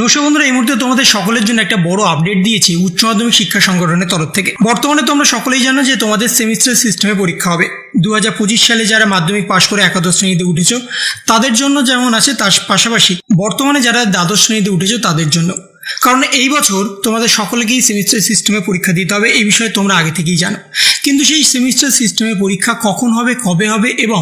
নমস্কার বন্ধুরা, এই মুহূর্তে তোমাদের সকলের জন্য একটা বড় আপডেট দিয়েছি উচ্চ মাধ্যমিক শিক্ষা সংগঠনের তরফ থেকে। বর্তমানে তোমরা সকলেই জানো যে তোমাদের সেমিস্টার সিস্টেমে পরীক্ষা হবে। দু হাজার পঁচিশ সালে যারা মাধ্যমিক পাশ করে একাদশ শ্রেণীতে উঠেছো, তাদের জন্য যেমন আছে, তার পাশাপাশি বর্তমানে যারা দ্বাদশ শ্রেণীতে উঠেছো, তাদের জন্য। কারণ এই বছর তোমাদের সকলকেই সেমিস্টার সিস্টেমে পরীক্ষা দিতে হবে, এই বিষয়ে তোমরা আগে থেকেই জানো। কিন্তু সেই সেমিস্টার সিস্টেমে পরীক্ষা কখন হবে, কবে হবে, এবং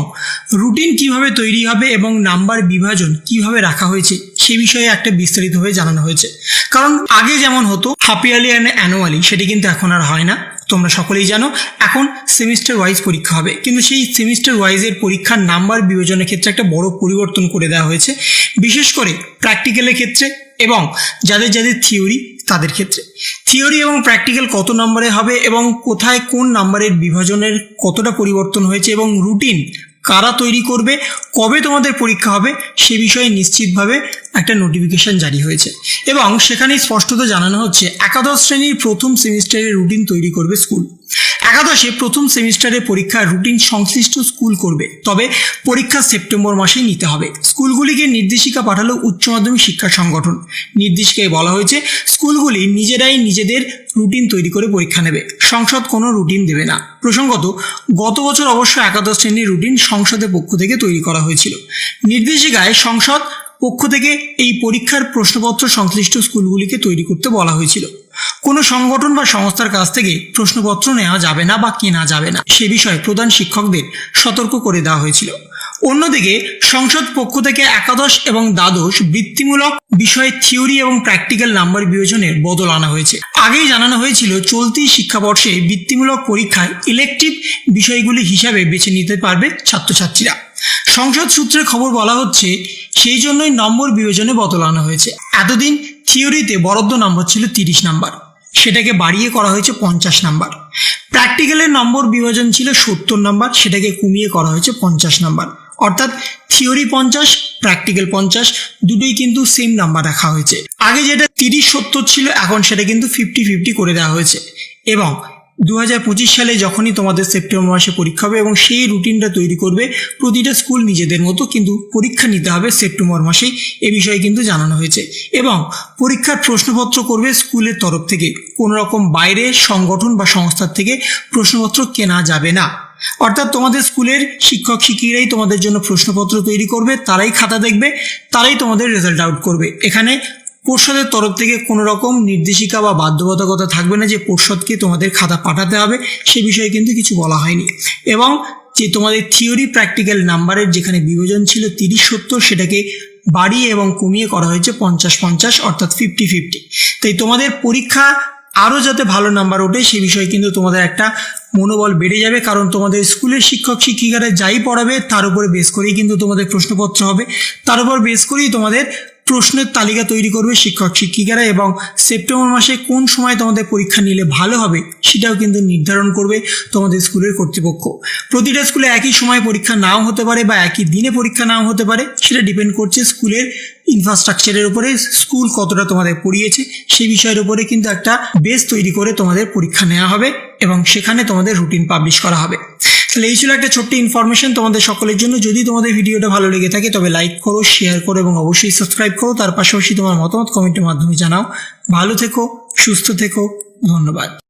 রুটিন কীভাবে তৈরি হবে, এবং নাম্বার বিভাজন কীভাবে রাখা হয়েছে সে বিষয়ে একটা বিস্তারিতভাবে জানানো হয়েছে। কারণ আগে যেমন হতো হাফ ইয়ারলি অ্যান্ড অ্যানুয়ালি সেটি কিন্তু এখন আর হয় না। তোমরা সকলেই জানো, এখন সেমিস্টার ওয়াইজ পরীক্ষা হবে। কিন্তু সেই সেমিস্টার ওয়াইজের পরীক্ষার নাম্বার বিভাজনের ক্ষেত্রে একটা বড় পরিবর্তন করে দেওয়া হয়েছে। বিশেষ করে প্র্যাকটিক্যালের ক্ষেত্রে এবং যাদের যাদের থিওরি তাদের ক্ষেত্রে। থিওরি এবং প্র্যাকটিক্যাল কত নম্বরে হবে এবং কোথায় কোন নাম্বারের বিভাজনের কতটা পরিবর্তন হয়েছে এবং রুটিন কারা তৈরি করবে, কবে তোমাদের পরীক্ষা হবে, সে বিষয়ে নিশ্চিতভাবে একটা নোটিফিকেশন জারি হয়েছে। এবং সেখানে স্পষ্টত জানানো হচ্ছে, একাদশ শ্রেণির প্রথম সেমিস্টারের রুটিন তৈরি করবে স্কুল একাদশে প্রথম সেমিস্টারের পরীক্ষার রুটিন সংশ্লিষ্ট স্কুল করবে, তবে পরীক্ষা সেপ্টেম্বর মাসেই নিতে হবে। স্কুলগুলিকে নির্দেশিকা পাঠালো উচ্চ মাধ্যমিক শিক্ষা সংগঠন। নির্দেশিকায় বলা হয়েছে, স্কুলগুলি নিজেরাই নিজেদের রুটিন তৈরি করে পরীক্ষা নেবে। সংসদ কোনো রুটিন দেবে না। প্রসঙ্গত, গত বছর অবশ্য একাদশ শ্রেণির রুটিন সংসদের পক্ষ থেকে তৈরি করা হয়েছিল। নির্দেশিকায় সংসদ পক্ষ থেকে এই পরীক্ষার প্রশ্নপত্র সংশ্লিষ্ট স্কুলগুলিকে তৈরি করতে বলা হয়েছিল। কোনো সংগঠন বা সংস্থার কাছ থেকে প্রশ্নপত্র নেওয়া যাবে না বা কেনা যাবে না, সে বিষয়ে প্রধান শিক্ষকদের সতর্ক করে দেওয়া হয়েছিল। অন্যদিকে, সংসদ পক্ষ থেকে একাদশ এবং দ্বাদশ বৃত্তিমূলক বিষয়ে থিওরি এবং প্র্যাকটিক্যাল নাম্বার বিবেচনের বদল আনা হয়েছে। আগেই জানানো হয়েছিল, চলতি শিক্ষাবর্ষে বৃত্তিমূলক পরীক্ষায় ইলেকটিভ বিষয়গুলি হিসাবে বেছে নিতে পারবে ছাত্রছাত্রীরা। সংসদ সূত্রে খবর বলা হচ্ছে, সেই জন্যই নম্বর বিবেচনে বদল আনা হয়েছে। এতদিন থিওরিতে বরাদ্দ নম্বর ছিল তিরিশ নাম্বার। সেটাকে বাড়িয়ে করা হয়েছে পঞ্চাশ নাম্বার। প্র্যাকটিক্যালের নম্বর বিভাজন ছিল সত্তর নাম্বার, সেটাকে কমিয়ে করা হয়েছে পঞ্চাশ নাম্বার। অর্থাৎ থিওরি পঞ্চাশ, প্র্যাকটিক্যাল পঞ্চাশ, দুটোই কিন্তু সেম নাম্বার রাখা হয়েছে। আগে যেটা তিরিশ সত্তর ছিল, এখন সেটা কিন্তু ফিফটি ফিফটি করে দেওয়া হয়েছে। এবং দু হাজার পঁচিশ সালে যখনই তোমাদের সেপ্টেম্বর মাসে পরীক্ষা হবে এবং সেই রুটিনটা তৈরি করবে, প্রতিটা স্কুল নিজেদের মতো কিন্তু পরীক্ষা নিতে হবে সেপ্টেম্বর মাসেই। এ বিষয়ে কিন্তু জানানো হয়েছে। এবং পরীক্ষার প্রশ্নপত্র করবে স্কুলের তরফ থেকে। কোনো রকম বাইরে সংগঠন বা সংস্থার থেকে প্রশ্নপত্র কেনা যাবে না। অর্থাৎ তোমাদের স্কুলের শিক্ষক শিক্ষিকাই তোমাদের জন্য প্রশ্নপত্র তৈরি করবে, তারাই খাতা দেখবে, তারাই তোমাদের রেজাল্ট আউট করবে। এখানে পর্ষদের তরফ থেকে কোনো রকম নির্দেশিকা বা বাধ্যবাধকতা থাকবে না যে পর্ষদকে তোমাদের খাতা পাঠাতে হবে, সে বিষয়ে কিন্তু কিছু বলা হয়নি। এবং যে তোমাদের থিওরি প্র্যাকটিক্যাল নাম্বারের যেখানে বিভাজন ছিল তিরিশ সত্তর, সেটাকে বাড়িয়ে এবং কমিয়ে করা হয়েছে পঞ্চাশ পঞ্চাশ, অর্থাৎ ফিফটি ফিফটি তাই তোমাদের পরীক্ষা আরও যাতে ভালো নাম্বার ওঠে, সে বিষয়ে কিন্তু তোমাদের একটা মনোবল বেড়ে যাবে, কারণ তোমাদের স্কুলের শিক্ষক, শিক্ষিকারা যাই পড়াবে, তার উপরে বেস করেই কিন্তু তোমাদের প্রশ্নপত্র হবে। তার উপর বেস করেই তোমাদের প্রশ্নের তালিকা তৈরি করবে শিক্ষক, শিক্ষিকারা এবং সেপ্টেম্বর মাসে কোন সময় তোমাদের পরীক্ষা নিলে ভালো হবে সেটাও কিন্তু নির্ধারণ করবে তোমাদের স্কুলের কর্তৃপক্ষ। প্রতিটা স্কুলে একই সময় পরীক্ষা নাও হতে পারে বা একই দিনে পরীক্ষা নাও হতে পারে, সেটা ডিপেন্ড করছে স্কুলের ইনফ্রাস্ট্রাকচারের উপরে, স্কুল কতটা তোমাদের পড়িয়েছে, সেই বিষয়ের উপরে কিন্তু একটা বেস তৈরি করে তোমাদের পরীক্ষা নেওয়া হবে। এবং সেখানে তোমাদের রুটিন পাবলিশ করা হবে। তাহলে এই ছিল একটা ছোট্ট ইনফরমেশন তোমাদের সকলের জন্য। যদি তোমাদের ভিডিওটা ভালো লেগে থাকে, তবে লাইক করো শেয়ার করো এবং অবশ্যই সাবস্ক্রাইব করো। তার পাশাপাশি তোমার মতামত কমেন্টের মাধ্যমে জানাও। ভালো থেকো, সুস্থ থেকো, ধন্যবাদ।